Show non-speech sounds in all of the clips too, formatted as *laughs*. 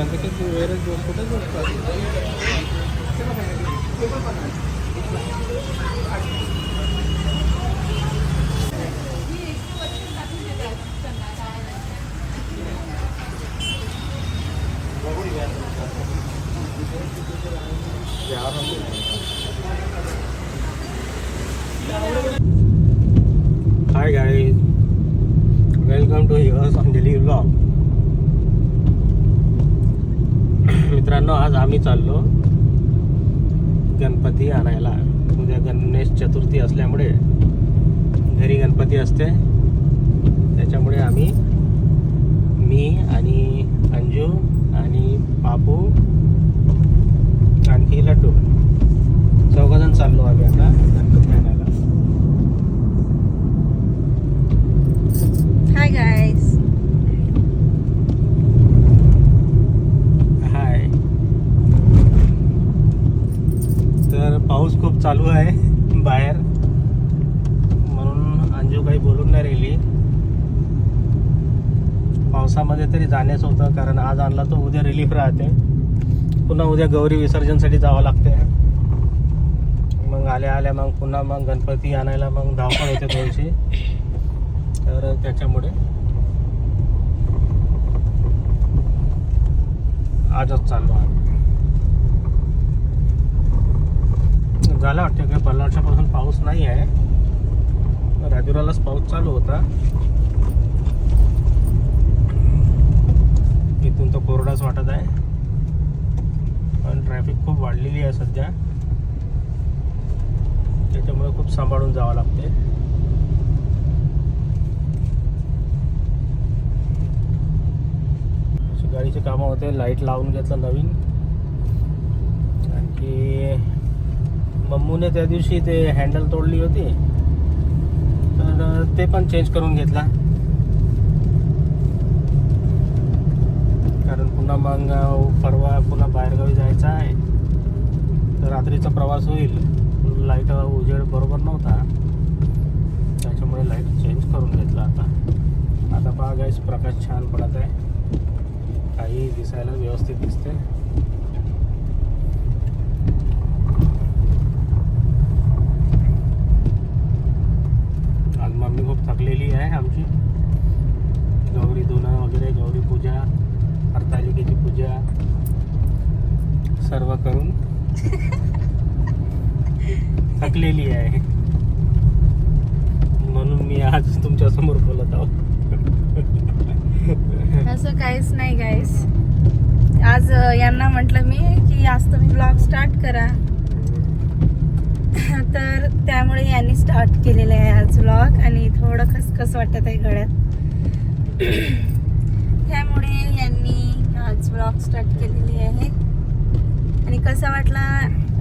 అందుకని వేరే చూసుకుంటే చూస్తారు hi guy welcome to your Anjali blog मित्रांनो आज आम्ही चाललो गणपती आणायला. उद्या गणेश चतुर्थी असल्यामुळे घरी गणपती असते. त्याच्यामुळे आम्ही मी आणि अंजू आणि पापू आणखी लड्डू. चौघजण चाललो आम्ही आता गणपती आणायला. हाय गाईज हाय तर पाऊस खूप चालू आहे बाहेर. म्हणून अंजू काही बोलून नाही राहिली. पावसामध्ये तरी जाण्याचं होतं कारण आज आणला तो उद्या रिलीफ राहते. पुन्हा उद्या गौरी विसर्जनसाठी जावं लागते. मग आल्या आल्या मग पुन्हा मग गणपती आणायला मग धावपळ होते थोडीशी. तर त्याच्यामुळे आजच चाललो आहे. झाला. वाटतं काय पंधरा वर्षापासून पाऊस नाही आहे. राजुरालाच पाऊस चालू होता. इथून तर कोरडाच वाटत आहे. पण ट्रॅफिक खूप वाढलेली आहे सध्या. त्याच्यामुळे खूप सांभाळून जावं लागते. अशी गाडीचे कामं होते. लाइट लावून घेतलं नवीन. आणखी मम्मूने त्या दिवशी ते हँडल तोडली होती. तर ते पण चेंज करून घेतला. कारण पुन्हा मग परवा पुन्हा बाहेरगावी जायचं आहे. तर रात्रीचा प्रवास होईल. लाइट उजेड बरोबर नव्हता. त्याच्यामुळे लाइट चेंज करून घेतला आता. आता पहा प्रकाश छान पडत आहे. काही दिसायला व्यवस्थित दिसते आज मम्मी खूप थकलेली आहे. आमची गौरी धुणं वगैरे गौरी पूजा हरतालिकेची पूजा सर्व करून *laughs* थकलेली आहे. म्हणून मी आज तुमच्यासमोर बोलत आहोत. असं काहीच नाही गाईस आज यांना म्हटलं मी की आज तुम्ही ब्लॉग स्टार्ट करा. तर त्यामुळे यांनी स्टार्ट केलेलं आहे. ब्लॉग आणि थोडं खसखस वाटत आहे गळ्यात. *clears throat* त्यामुळे यांनी आज ब्लॉग स्टार्ट केलेली आहे. आणि कसा वाटला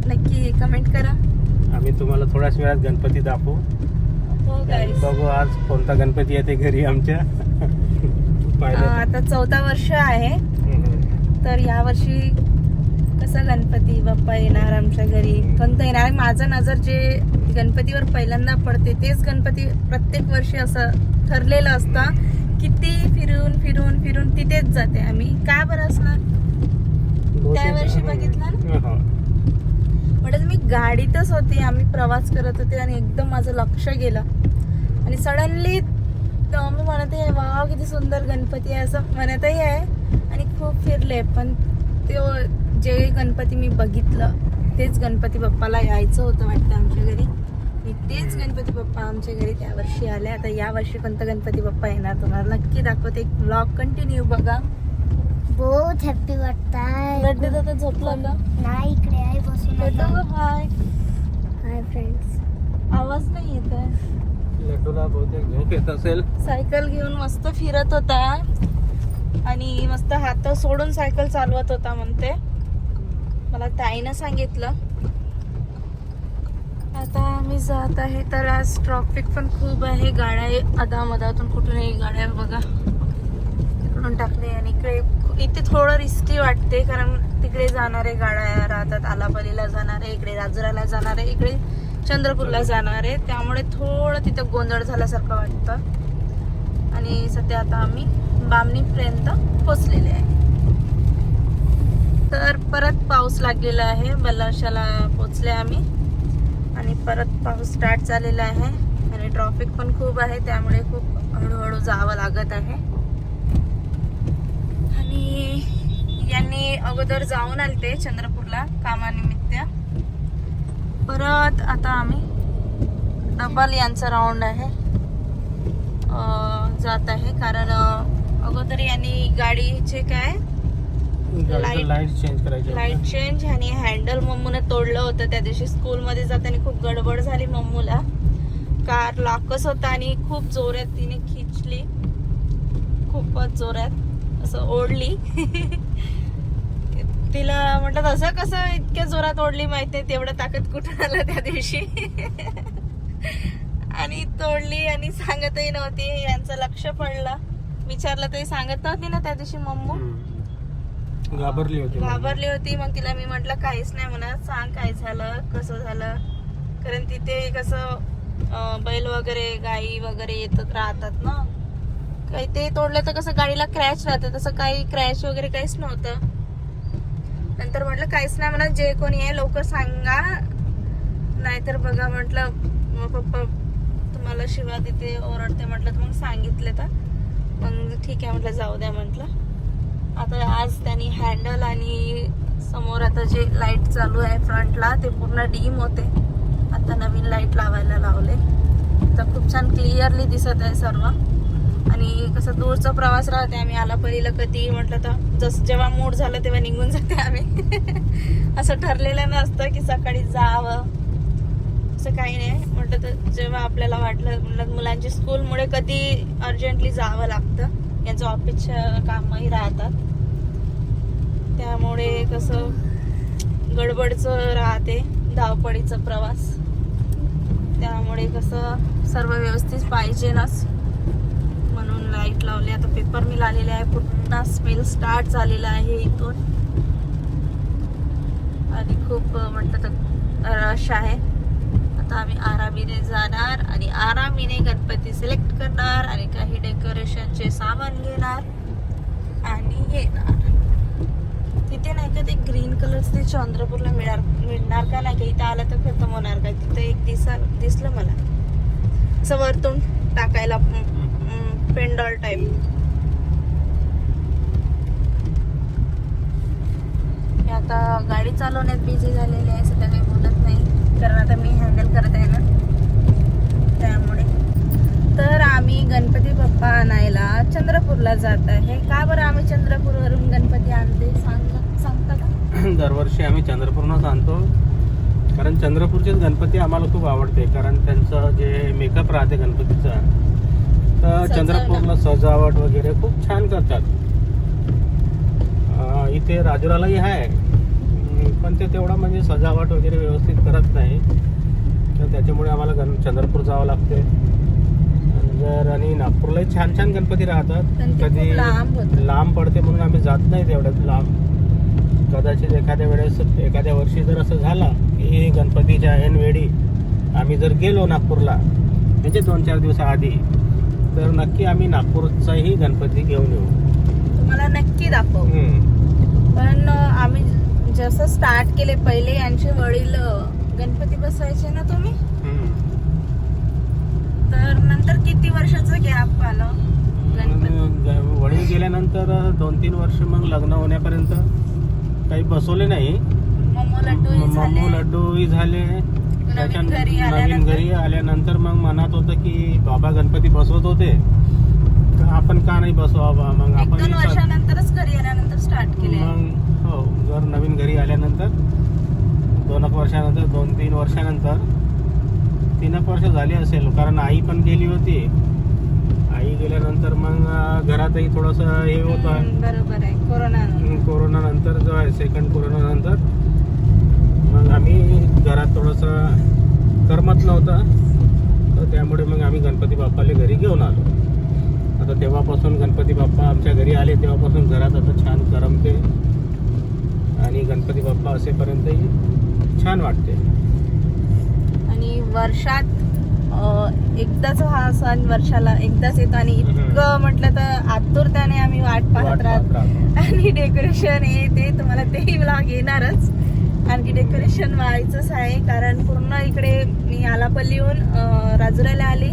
नक्की कमेंट करा. आम्ही तुम्हाला थोड्याच वेळात गणपती दाखवू. हो बघू आज कोणता गणपती येते घरी आमच्या. *laughs* आता चौथा वर्ष आहे. तर या वर्षी कसा गणपती बाप्पा येणार आमच्या घरी? कोणतं येणार? माझं नजर जे गणपतीवर पहिल्यांदा पडते तेच गणपती प्रत्येक वर्षी असं ठरलेलं असतं किती फिरून फिरून फिरून तिथेच जाते आम्ही. का बरं असणार? त्या वर्षी बघितलं ना? म्हणजे मी गाडीतच होते आम्ही प्रवास करत होते आणि एकदम माझं लक्ष गेलं. आणि सडनली मी म्हणते वा किती सुंदर गणपती आहे असं म्हणतही आहे. आणि खूप फिरले पण तो जे गणपती मी बघितलं तेच गणपती बाप्पाला यायचं होतं वाटतं आमच्या घरी. आणि तेच गणपती बाप्पा आमच्या घरी त्या वर्षी आले. आता या वर्षी कोणता गणपती बाप्पा येणार तुम्हाला नक्की दाखवते. एक ब्लॉग कंटिन्यू बघा. बहुत हॅप्पी वाटताय. लड्डू दादा झोपला का? नाही इकडे आहे बसून हाय हाय फ्रेंड्स आवाज नाही येत आहे. लड्डूला बहुतेक झोप येत असेल. सायकल घेऊन मस्त फिरत होता. आणि मस्त हात सोडून सायकल चालवत होता म्हणते. मला ताईनं सांगितलं. आता मी जात आहे तर आज ट्रॉफिक पण खूप आहे. गाड्या अधामधातून कुठूनही गाड्या बघा. तिकडून टाकले आणि इकडे इथे थोडं रिस्की वाटते कारण तिकडे जाणारे गाड्या राहतात आलापलीला जाणारे इकडे राजुराला जाणारे इकडे चंद्रपूरला जाणारे. त्यामुळे थोडं तिथं गोंधळ झाल्यासारखं वाटतं. आणि सध्या आता आम्ही बामणीपर्यंत पोचलेले आहे. तर परत पाऊस लागलेला आहे. बल्लाशाला पोचले आम्ही. आणि परत पाऊस स्टार्ट झालेला आहे. आणि ट्रॉफिक पण खूप आहे. त्यामुळे खूप हळूहळू जावं लागत आहे. आणि यांनी अगोदर जाऊन आलते चंद्रपूरला कामानिमित्त. परत आता आम्ही डबल यांचा राऊंड आहे. जात आहे. कारण अगोदर यांनी गाडीचे काय लाइट चेंज करायची लाइट चेंज आणि हँडल मम्मूने तोडलं होतं. त्या दिवशी स्कूलमध्ये जाताना खूप गडबड झाली मम्मूला. कार लॉकच होता आणि खूप जोरात तिने खिचली. खूपच जोरात असं ओढली. *laughs* तिला म्हटलं असं कसं इतक्या जोरात ओढली माहीत नाही तेवढं ताकद कुठं आलं त्या दिवशी? *laughs* आणि तोडली आणि सांगतही नव्हती. यांचं लक्ष पडलं. विचारलं तरी सांगत नव्हती ना त्या दिवशी मम्मू. घाबरली होती घाबरली होती मग तिला मी म्हटलं काहीच नाही म्हणा सांग काय झालं कसं झालं. कारण तिथे कसं बैल वगैरे गाई वगैरे येतात राहतात ना. काही ते तोडलं तर कसं गाडीला क्रॅश राहतं तसं काही क्रॅश वगैरे काहीच नव्हतं. नंतर म्हटलं काहीच नाही म्हणा जे कोणी आहे लवकर सांगा. नाहीतर बघा म्हटलं मग पप्पा तुम्हाला शिवा तिथे ओरडते म्हटलं तर मग सांगितलं तर. मग ठीक आहे म्हटलं जाऊ द्या म्हटलं. आता आज त्यांनी हँडल आणि समोर आता जे लाइट चालू आहे फ्रंटला ते पूर्ण डीम होते. आता नवीन लाइट लावायला लावले. तर खूप छान क्लिअरली दिसत आहे सर्व. आणि कसं दूरचा प्रवास राहते आम्ही आला पहिलं कधी? म्हटलं तर जसं जेव्हा मूड झालं तेव्हा निघून जाते आम्ही. *laughs* असं ठरलेलं नसतं की सकाळी जावं. असं काही नाही. म्हटलं तर जेव्हा आपल्याला वाटलं म्हटलं मुलांची स्कूलमुळे कधी अर्जंटली जावं लागतं. यांचं ऑफिसच्या कामही राहतात. त्यामुळे कसं गडबडचं राहते धावपळीचा प्रवास. त्यामुळे कसं सर्व व्यवस्थित पाहिजेनच म्हणून लाइट लावली. आता पेपर मिल आलेले आहे. पुन्हा स्मेल स्टार्ट झालेला आहे इथून. आणि खूप म्हटलं तर रश आहे. आरामीने जाणार आणि आरामीने गणपती सिलेक्ट करणार आणि काही डेकोरेशनचे सामान घेणार आणि येणार. तिथे नाही का ते ग्रीन कलर ते चंद्रपूरला मिळणार मिळणार का नाही? का इथं आलं तर खतम होणार का? तिथं एक दिसा दिसलं मला. असं वरतून टाकायला पेंडॉल टाईप आता गाडी चालवण्यात बिझी झालेली आहे सध्या काही बोलत नाही. कारण आता मी हँडल करत आहे ना. त्यामुळे. तर आम्ही गणपती बाप्पा आणायला चंद्रपूरला जात आहे. का बरं आम्ही चंद्रपूरवरून गणपती आणते सांग सांगता का? *clears throat* दरवर्षी आम्ही चंद्रपूरनंच आणतो. कारण चंद्रपूरचेच गणपती आम्हाला खूप आवडते. कारण त्यांचं जे मेकअप राहते गणपतीचा तर. चंद्रपूरला सजावट वगैरे खूप छान करतात. इथे राजुरालाही आहे पण ते तेवढा म्हणजे सजावट वगैरे व्यवस्थित करत नाही. तर त्याच्यामुळे आम्हाला गण चंद्रपूर जावं लागते जर आणि नागपूरलाही छान छान गणपती राहतात. खूप लांब पडते म्हणून आम्ही जात नाही तेवढ्यात लांब. कदाचित एखाद्या वेळेस एखाद्या वर्षी जर असं झालं की गणपतीच्या ऐन वेळी आम्ही जर गेलो नागपूरला म्हणजे दोन चार दिवसाआधी तर नक्की आम्ही नागपूरचाही गणपती घेऊन येऊ. तुम्हाला नक्की दाखव. पण आम्ही जसं स्टार्ट केले पहिले यांचे वडील गणपती बसवायचे ना तुम्ही. तर नंतर किती वर्षाचं गॅप आलं? गणपती वडील गेल्यानंतर दोन तीन वर्ष मग लग्न होण्यापर्यंत काही बसवले नाही. मम्मू लड्डूही झाले. नवीन घरी आल्यानंतर? घरी मग मनात होतं की बाबा गणपती बसवत होते. तर आपण का नाही बसवावा मग आपण वर्षानंतरच घरी आल्यानंतर स्टार्ट केले मग हो जर नवीन घरी आल्यानंतर दोन एक वर्षानंतर दोन तीन वर्षानंतर. तीन एक वर्ष झाली असेल कारण आई पण गेली होती. आई गेल्यानंतर मग घरातही थोडंसं हे होतं. हम्म, बरोबर आहे. कोरोना कोरोना नंतर जो आहे सेकंड कोरोना नंतर. मग आम्ही घरात थोडंसं करमत नव्हतं. तर त्यामुळे मग आम्ही गणपती बाप्पाला घरी घेऊन आलो. आता तेव्हापासून गणपती बाप्पा आमच्या घरी आले तेव्हापासून घरात आता छान करमते. आणि गणपती बाप्पा असेपर्यंतही छान वाटते. आणि वर्षात एकदाच हा सण वर्षाला एकदाच येतो आणि इतकं म्हटलं तर आतुरतेने आम्ही वाट पाहत राहतो. आणि डेकोरेशन हे ते तुम्हाला तेही ब्लॉग येणारच. आणखी डेकोरेशन व्हायचंच आहे कारण पूर्ण इकडे मी आलापल्लीहून अं, राजुऱ्याला आली.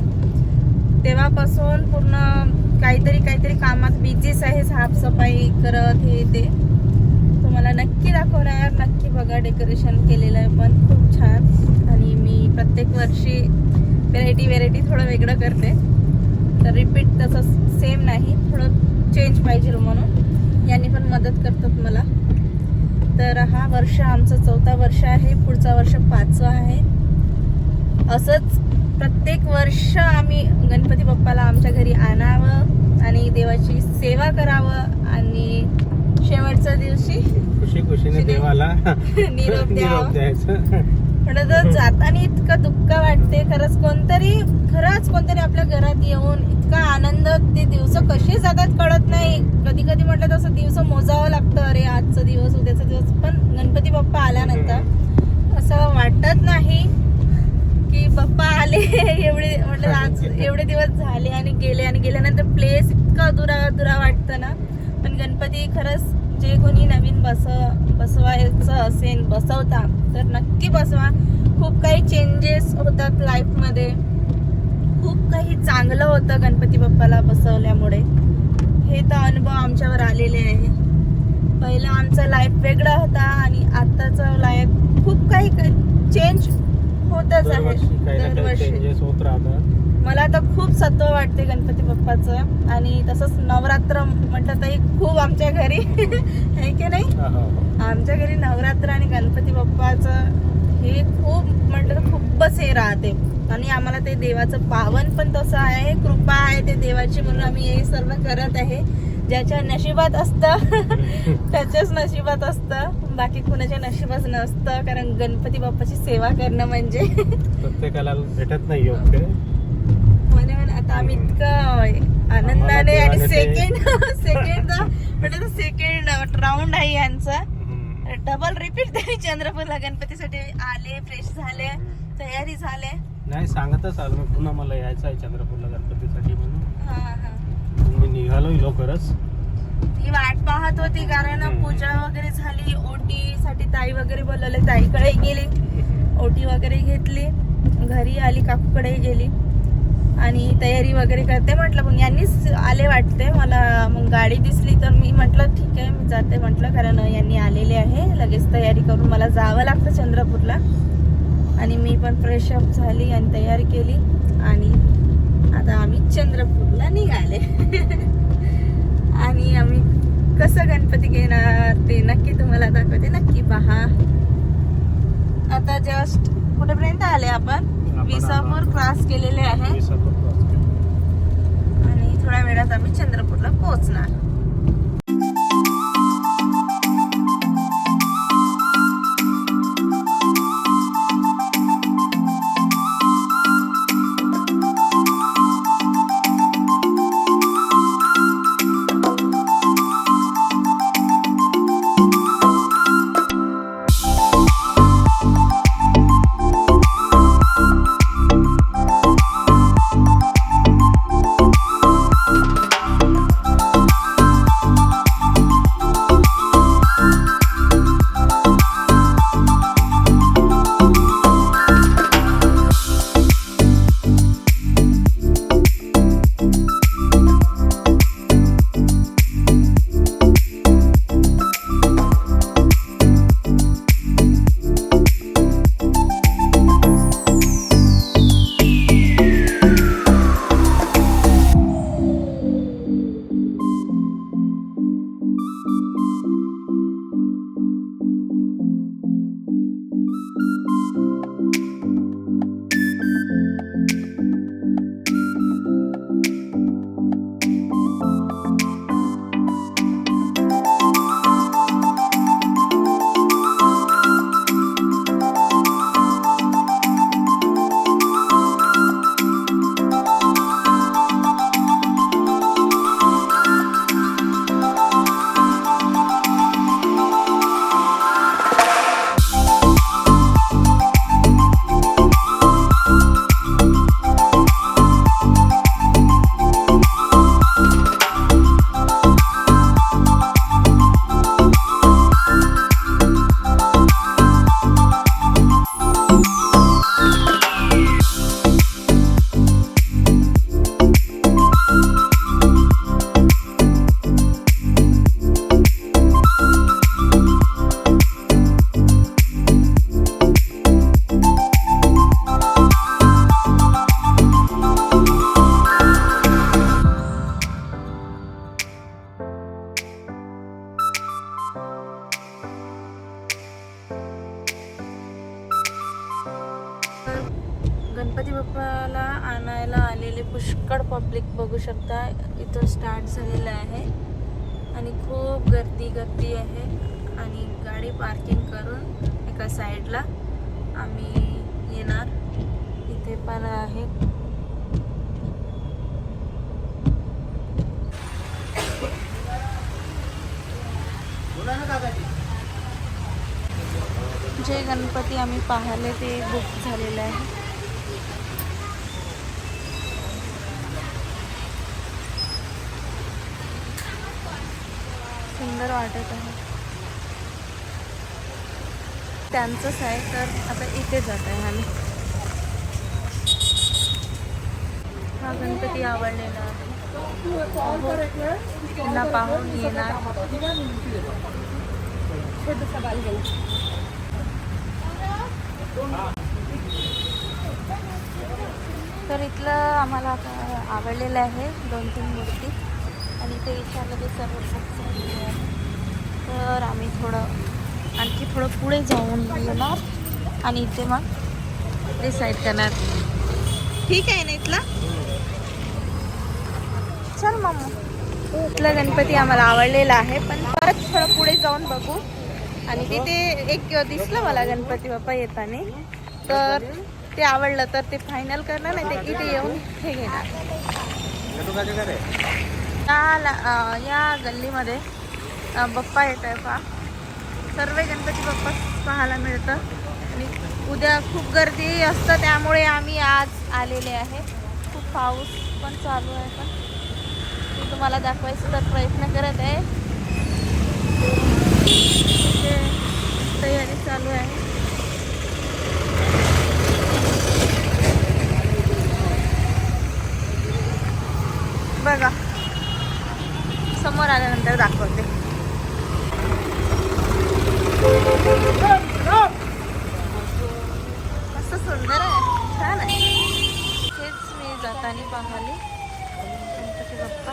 तेव्हापासून पूर्ण काहीतरी काहीतरी कामात बिझीच आहे साफसफाई करत हे ते. तुम्हाला नक्की दाखवणार नक्की बघा डेकोरेशन केलेलं आहे पण खूप छान. आणि मी प्रत्येक वर्षी व्हेरायटी व्हेरायटी थोडं वेगळं करते. तर रिपीट तसं सेम नाही थोडं चेंज पाहिजे म्हणून. यांनी पण मदत करतात मला. तर हा वर्ष आमचं चौथा वर्ष आहे पुढचा वर्ष पाचवा आहे. असंच प्रत्येक वर्ष आम्ही गणपती बाप्पाला आमच्या घरी आणावं आणि देवाची सेवा करावं आणि शेवटच्या दिवशी. खुशी खुशीने देवाला *laughs* निरोप द्यायचं. जाताना इतकं दुःख वाटते. खरंच कोणतरी खरंच कोणतरी आपल्या घरात येऊन इतका आनंद ते दिवस कसे जातात कळत नाही. कधी कधी म्हटलं तसं दिवस मोजावं लागतं. अरे आजचा दिवस उद्याचा दिवस. पण गणपती बाप्पा आल्यानंतर असं वाटत नाही की बाप्पा आले. *laughs* एवढे म्हटलं आज *laughs* एवढे दिवस झाले आणि गेले. आणि गेल्यानंतर प्लेस इतकं अधुरा अधुरा वाटतं ना. पण गणपती खरंच जे कोणी नवीन बस बसवायचं असेल बसवता तर नक्की बसवा. खूप काही चेंजेस होतात लाईफमध्ये खूप काही चांगलं होतं गणपती बाप्पाला बसवल्यामुळे. हे तर अनुभव आमच्यावर आलेले आहे. पहिलं आमचं लाईफ वेगळा होता आणि आत्ताचं लाईफ खूप काही चेंज होतच आहे. दरवर्षी. होत राहतात. मला तर खूप सत्व वाटते गणपती बाप्पाचं. आणि तसंच नवरात्र म्हटलं तरी खूप आमच्या घरी. *laughs* आहे की नाही. आमच्या घरी नवरात्र आणि गणपती बाप्पाचं हे खूप म्हटलं तर खूपच हे राहते. आणि आम्हाला ते देवाचं पावन पण तसं आहे कृपा आहे ते देवाची म्हणून आम्ही हे सर्व करत आहे. ज्याच्या नशिबात असतं *laughs* त्याच्याच नशिबात असतं. बाकी कुणाच्या नशिबात नसतं कारण गणपती बाप्पाची सेवा करणं म्हणजे. प्रत्येकाला भेटत नाही आता आम्ही इतकं आनंदाने आणि सेकंड सेकंड *laughs* म्हणजे सेकंड राऊंड आहे यांचा. डबल रिपीट तरी चंद्रपूरला गणपतीसाठी आले फ्रेश झाले तयारी झाले. नाही सांगतच आलो मी पुन्हा मला यायचं आहे चंद्रपूरला गणपतीसाठी म्हणून. हा हा. मी निघालोय लवकरच ती वाट पाहत होती कारण पूजा वगैरे झाली ओटी साठी ताई वगैरे बोलवले ताईकडे गेली. *laughs* ओटी वगैरे घेतली घरी आली काकूकडे गेली. आणि तयारी वगैरे करते. म्हटलं मग यांनीच आले वाटते. मला मग गाडी दिसली तर मी म्हटलं ठीक आहे मी जाते. म्हटलं कारण यांनी आलेले आहे. लगेच तयारी करून मला जावं लागतं चंद्रपूरला. आणि मी पण फ्रेश अप झाली आणि तयारी केली. आणि आता आम्ही चंद्रपूरला निघाले. *laughs* आणि आम्ही कसं गणपती घेणार ते नक्की तुम्हाला दाखवते. नक्की पहा. आता जस्ट कुठेपर्यंत आले आपण? विसापूर क्रॉस केलेले आहे. आणि थोड्या वेळात आम्ही चंद्रपूरला पोहोचणार. जे गणपती आम्ही पाहिले ते बुक झालेलं आहे. सुंदर वाटत आहे. त्यांचंच आहे तर आता इथे जात आहे आम्ही. हा गणपती आवडलेला आहे. त्यांना पाहून येणार तर इथलं आम्हाला आता आवडलेलं आहे दोन तीन मूर्ती. आणि ते विचारलं ते सर्व तर आम्ही थोडं आणखी थोडं पुढे जाऊन येणार. आणि इथे मग डिसाईड करणार. ठीक आहे ना इथला? चल मामा. इथला गणपती आम्हाला आवडलेला आहे पण परत थोडं पुढे जाऊन बघू. आणि तिथे एक दिसलं मला गणपती बाप्पा येताना. तर ते आवडलं तर ते फायनल करणार नाही ते इथे येऊन हे घेणार. या या गल्लीमध्ये बाप्पा येत आहे पा सर्व गणपती बाप्पा पाहायला मिळतं. आणि उद्या खूप गर्दी असतं त्यामुळे आम्ही आज आलेले आहे. खूप पाऊस पण चालू आहे पण. मी तुम्हाला दाखवायचा तर प्रयत्न करत आहे. तयारी चालू आहे. बघा. समोर आल्यानंतर दाखवते मस्त सुंदर आहे छान आहे हेच मी जाताना पाहिले गणपती बाप्पा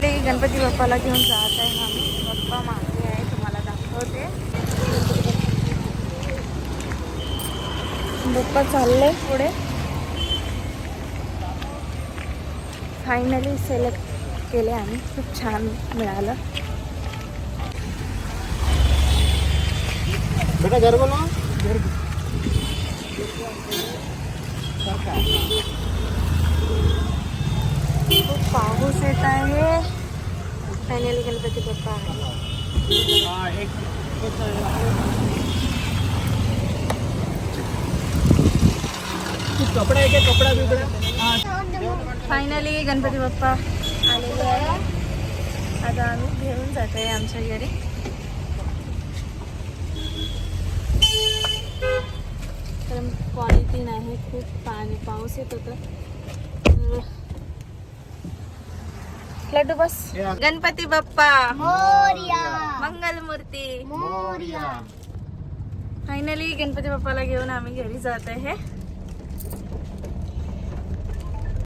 ते गणपती बाप्पाला घेऊन जात आहे आम्ही. बाप्पा मागे आहे तुम्हाला दाखवते. बाप्पा चाललंय पुढे. फायनली सिलेक्ट केले आम्ही. खूप छान मिळालं. खूप पाऊस येत आहे. फायनली गणपती बाप्पा आहे फायनली गणपती बाप्पा आलेले आहे. आता आम्ही घेऊन जातो आहे आमच्या घरी. तर पॉलिथिन आहे खूप पाणी पाऊस येत होतं. तर लड्डू बस. गणपती बाप्पा. मोर्या. मंगल मूर्ती मोर्या. फायनली गणपती बाप्पाला घेऊन आम्ही घरी जात आहे.